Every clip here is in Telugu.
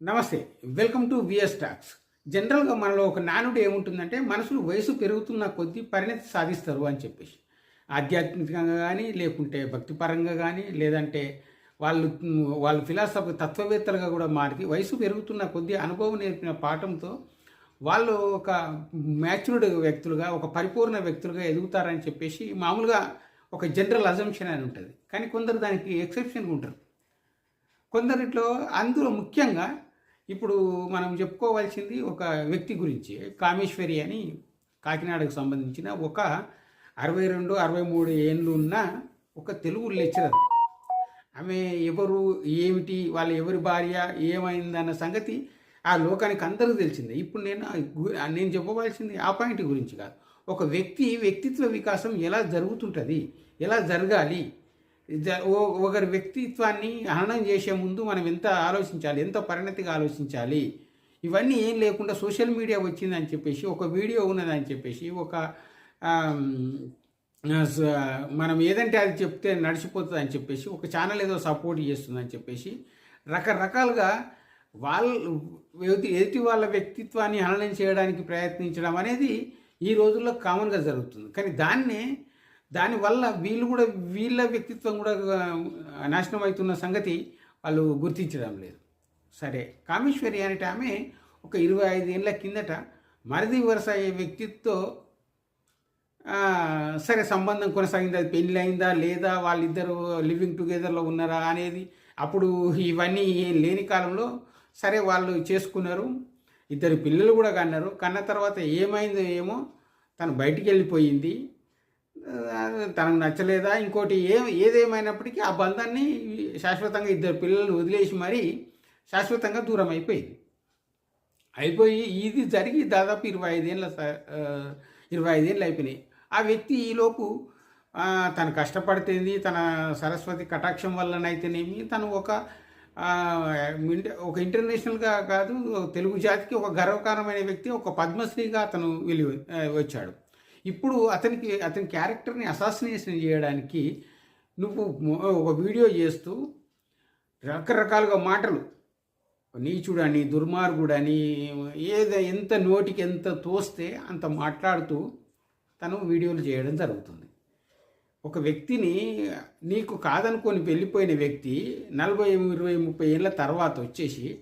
నమస్తే వెల్కమ్ టు విఎస్ టాక్స్. జనరల్గా మనలో ఒక నానుడు ఏముంటుందంటే మనుషులు వయసు పెరుగుతున్న కొద్దీ పరిణతి సాధిస్తారు అని చెప్పేసి. ఆధ్యాత్మికంగా కానీ లేకుంటే భక్తిపరంగా కానీ లేదంటే వాళ్ళు వాళ్ళు ఫిలాసఫీ తత్వవేత్తలుగా కూడా మారి వయసు పెరుగుతున్న కొద్దీ అనుభవం నేర్పిన పాఠంతో వాళ్ళు ఒక మ్యాచ్యూర్డ్ వ్యక్తులుగా ఒక పరిపూర్ణ వ్యక్తులుగా ఎదుగుతారని చెప్పేసి మామూలుగా ఒక జనరల్ అజంప్షన్ అని ఉంటుంది. కానీ కొందరు దానికి ఎక్సెప్షన్ ఉంటారు. కొందరిట్లో అందులో ముఖ్యంగా ఇప్పుడు మనం చెప్పుకోవాల్సింది ఒక వ్యక్తి గురించి కామేశ్వరి అని కాకినాడకు సంబంధించిన ఒక అరవై రెండు అరవై మూడు ఏళ్ళు ఉన్న ఒక తెలుగు లెక్చరర్. ఆమె ఎవరు ఏమిటి వాళ్ళ ఎవరి భార్య ఏమైందన్న సంగతి ఆ లోకానికి అందరికీ తెలిసిందే. ఇప్పుడు నేను నేను చెప్పవలసింది ఆ పాయింట్ గురించి కాదు. ఒక వ్యక్తి వ్యక్తిత్వ వికాసం ఎలా జరుగుతుంటుంది? ఎలా జరగాలి? ఒకరి వ్యక్తిత్వాన్ని హననం చేసే ముందు మనం ఎంత ఆలోచించాలి ఎంత పరిణతిగా ఆలోచించాలి? ఇవన్నీ ఏం లేకుండా సోషల్ మీడియా వచ్చిందని చెప్పేసి ఒక వీడియో ఉన్నదని చెప్పేసి ఒక మనం ఏదంటే అది చెప్తే నడిచిపోతుంది అని చెప్పేసి ఒక ఛానల్ ఏదో సపోర్ట్ చేస్తుందని చెప్పేసి రకరకాలుగా వాళ్ళ ఎదుటి ఎదుటి వాళ్ళ వ్యక్తిత్వాన్ని హననం చేయడానికి ప్రయత్నించడం అనేది ఈ రోజుల్లో కామన్గా జరుగుతుంది. కానీ దాన్నే దానివల్ల వీళ్ళు కూడా వీళ్ళ వ్యక్తిత్వం కూడా నాశనం అవుతున్న సంగతి వాళ్ళు గుర్తించడం లేదు. సరే కామేశ్వరి అనేట ఆమె ఒక ఇరవై ఐదు ఏళ్ళ కిందట మరిది వరుస అయ్యే వ్యక్తితో సరే సంబంధం కొనసాగింది అది పెళ్ళి అయిందా లేదా వాళ్ళిద్దరు లివింగ్ టుగెదర్లో ఉన్నారా అనేది అప్పుడు ఇవన్నీ ఏం లేని కాలంలో సరే వాళ్ళు చేసుకున్నారు. ఇద్దరు పిల్లలు కూడా కన్నారు. కన్న తర్వాత ఏమైందో ఏమో తను బయటికి వెళ్ళిపోయింది. తనకు నచ్చలేదా? ఇంకోటి ఏ ఏదేమైనప్పటికీ ఆ బంధాన్ని శాశ్వతంగా ఇద్దరు పిల్లలను వదిలేసి మరీ శాశ్వతంగా దూరం అయిపోయింది. అయిపోయి ఇది జరిగి దాదాపు ఇరవై ఐదేళ్ళ స- ఇరవై ఐదేళ్ళు అయిపోయినాయి. ఆ వ్యక్తి ఈలోపు తను కష్టపడితేంది తన సరస్వతి కటాక్షం వల్లనైతేనేమి తను ఒక ఒక ఇంటర్నేషనల్గా కాదు తెలుగు జాతికి ఒక గర్వకారమైన వ్యక్తి ఒక పద్మశ్రీగా అతను వెళ్ళి వచ్చాడు. ఇప్పుడు అతనికి అతని క్యారెక్టర్ని అసాసినేషన్ చేయడానికి నువ్వు ఒక వీడియో చేస్తూ రకరకాలుగా మాటలు. నీచుడని దుర్మార్గుడని ఏదో ఎంత నోటికి ఎంత తోస్తే అంత మాట్లాడుతూ తను వీడియోలు చేయడం జరుగుతుంది. ఒక వ్యక్తిని నీకు కాదనుకొని వెళ్ళిపోయిన వ్యక్తి నలభై ఇరవై ముప్పై ఏళ్ళ తర్వాత వచ్చేసి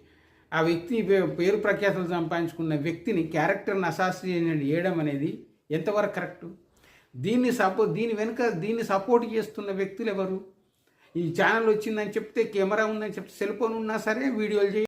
ఆ వ్యక్తి పే- పేరు ప్రఖ్యాతలు సంపాదించుకున్న వ్యక్తిని క్యారెక్టర్ని అసాసినేట్ చేయడం అనేది ఎంతవరకు కరెక్ట్? దీన్ని సపో దీని వెనుక దీన్ని సపోర్ట్ చేస్తున్న వ్యక్తులు ఎవరు? ఈ ఛానల్ వచ్చిందని చెప్తే కెమెరా ఉందని చెప్తే సెల్ ఫోన్ ఉన్నా సరే వీడియోలు చేయి